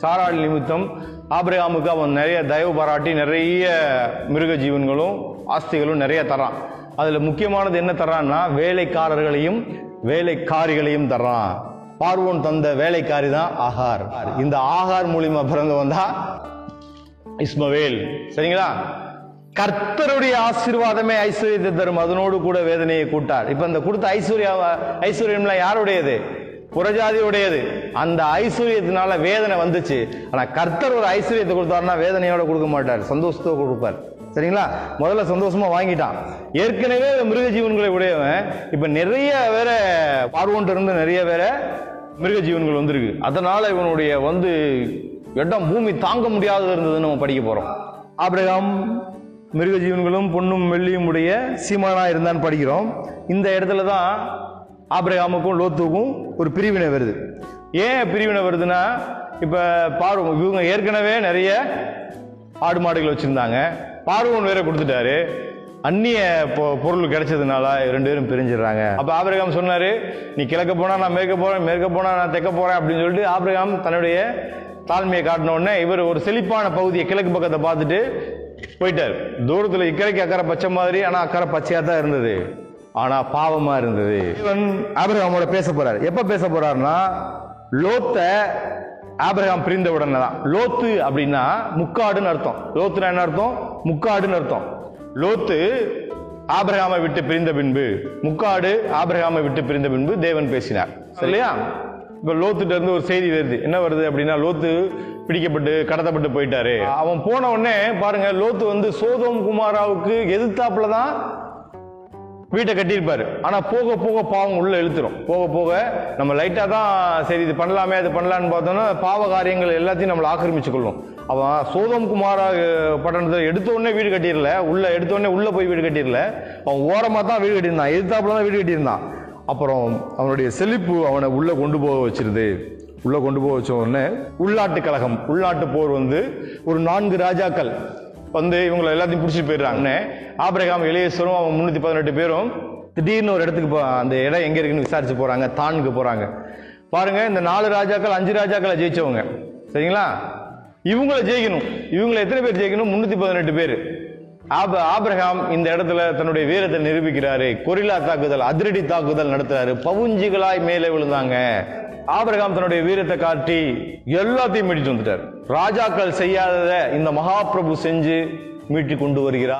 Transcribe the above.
சாராள் நிமித்தம் ஆபிரகாமுக்கு அவன் நிறைய தயவு பாராட்டி நிறைய மிருக ஜீவன்களும் ஆஸ்திகளும் நிறைய தரான் அதில் முக்கியமானது என்ன தர்றான்னா வேலைக்காரர்களையும் வேலைக்காரிகளையும் தர்றான். பார்வோன் தந்த வேலைக்காரி தான் ஆகார். இந்த ஆகார் மூலியமா பிறந்தவன் தான் இஸ்மவேல். சரிங்களா? கர்த்தருடைய ஆசீர்வாதமே ஐஸ்வர்யத்தை தரும். அதனோடு கூட வேதனையை கூட்டார். இப்ப இந்த கொடுத்த ஐஸ்வர்யா ஐஸ்வர்யம்லாம் யாருடையது? புறஜாதியுடையது அந்த ஐஸ்வர்யத்தினால வேதனை வந்துச்சு. ஆனால் கர்த்தர் ஒரு ஐஸ்வர்யத்தை கொடுத்தாருன்னா வேதனையோட கொடுக்க மாட்டார். சந்தோஷத்தோடு கொடுப்பார். சரிங்களா? முதல்ல சந்தோஷமா வாங்கிட்டான். ஏற்கனவே மிருக ஜீவன்களை உடையவன். இப்ப நிறைய வேற பார்வோன்ட்டு இருந்து நிறைய வேற மிருக ஜீவன்கள் வந்திருக்கு. அதனால இவனுடைய வந்து இடம் பூமி தாங்க முடியாதது இருந்ததுன்னு நம்ம படிக்க போறோம். ஆபிரகாம் மிருக ஜீவன்களும் பொண்ணும் வெள்ளியும் உடைய சீமானா இருந்தான்னு படிக்கிறோம். இந்த இடத்துல தான் ஆபிரகாமுக்கும் லோத்துக்கும் ஒரு பிரிவினை வருது. ஏன் பிரிவினை வருதுன்னா இப்போ பார்வம் இவங்க ஏற்கனவே நிறைய ஆடு மாடுகள் வச்சுருந்தாங்க. பார்வன் வேற கொடுத்துட்டாரு. அந்நிய பொ- பொருள் கிடைச்சதுனால ரெண்டு பேரும் பிரிஞ்சிடுறாங்க. அப்போ ஆபிரகாம் சொன்னார் நீ கிழக்க போனால் நான் மேற்க போகிறேன் மேற்க போனால் நான் தைக்க போகிறேன் அப்படின்னு சொல்லிட்டு ஆபிரகாம் தன்னுடைய தாழ்மையை காட்டினோடனே இவர் ஒரு செழிப்பான பகுதியை கிழக்கு பக்கத்தை பார்த்துட்டு போயிட்டார். தூரத்தில் இக்கரைக்கு அக்கறை பச்சை மாதிரி ஆனால் அக்கறை பச்சையாக தான் இருந்தது. ஆனா பாவமா இருந்தது. இவன் ஆபிரகாமோட பேச போறாரு. எப்ப பேச போறாருன்னா லோத்த ஆபிரகாம் பிரிந்த உடனே தான். லோத்து அப்படின்னா முக்காடுன்னு அர்த்தம். லோத்துனா என்ன அர்த்தம்? முக்காடுன்னு அர்த்தம். லோத்து ஆபிரகாமை விட்டு பிரிந்த பின்பு முக்காடு ஆபிரகாமை விட்டு பிரிந்த பின்பு தேவன் பேசினார். சரியா? இப்ப லோத்துட்ட இருந்து ஒரு செய்தி வருது. என்ன வருது அப்படின்னா லோத்து பிடிக்கப்பட்டு கடத்தப்பட்டு போயிட்டாரு. அவன் போன உடனே பாருங்க லோத்து வந்து சோதோம் குமாராவுக்கு எதிர்த்தாப்புல தான் வீட்டை கட்டியிருப்பாரு. ஆனால் போக போக பாவம் உள்ள இழுத்துரும். போக போக நம்ம லைட்டாக தான் சரி இது பண்ணலாமே அது பண்ணலான்னு பார்த்தோன்னா பாவ காரியங்கள் எல்லாத்தையும் நம்மளை ஆக்கிரமிச்சு கொள்ளும். அவன் சோதம் குமாரா பட்டணத்தில் எடுத்தோடனே எடுத்த உடனே வீடு கட்டிடல உள்ள எடுத்தோடனே உள்ளே போய் வீடு கட்டிடல. அவன் ஓரமாக தான் வீடு கட்டியிருந்தான். எதிர்த்தாப்புல தான் வீடு கட்டியிருந்தான். அப்புறம் அவனுடைய செழிப்பு அவனை உள்ளே கொண்டு போக வச்சிருது. உள்ளே கொண்டு போக வச்ச உடனே உள்நாட்டு கழகம் உள்நாட்டு போர் வந்து ஒரு நான்கு ராஜாக்கள் வந்து இவங்களை எல்லாத்தையும் பிடிச்சிட்டு போயிடுறாங்கன்னு ஆபிரகாம் இளையேஸ்வரும் அவன் முந்நூற்றி பதினெட்டு பேரும் திடீர்னு ஒரு இடத்துக்கு போ அந்த இடம் எங்கே இருக்குன்னு விசாரிச்சு போகிறாங்க தானுக்கு போகிறாங்க பாருங்கள் இந்த நாலு ராஜாக்கள் அஞ்சு ராஜாக்களை ஜெயிச்சவங்க. சரிங்களா? இவங்கள ஜெயிக்கணும். இவங்களை எத்தனை பேர் ஜெயிக்கணும்? முந்நூற்றி பதினெட்டு பேர். ஆப ஆபிரகாம் இந்த இடத்துல தன்னுடைய வீரத்தை நிரூபிக்கிறாரு. கொரில்லா தாக்குதல் அதிரடி தாக்குதல் நடத்துறாரு. பவுஞ்சிகளாய் மேலே விழுந்தாங்க. ஆபிரகாம் தன்னுடைய வீரத்தை காட்டி எல்லாத்தையும் மீட்டு வந்துட்டார். ராஜாக்கள் செய்யாததை இந்த மகாபிரபு செஞ்சு மீட்டு கொண்டு வருகிறார்.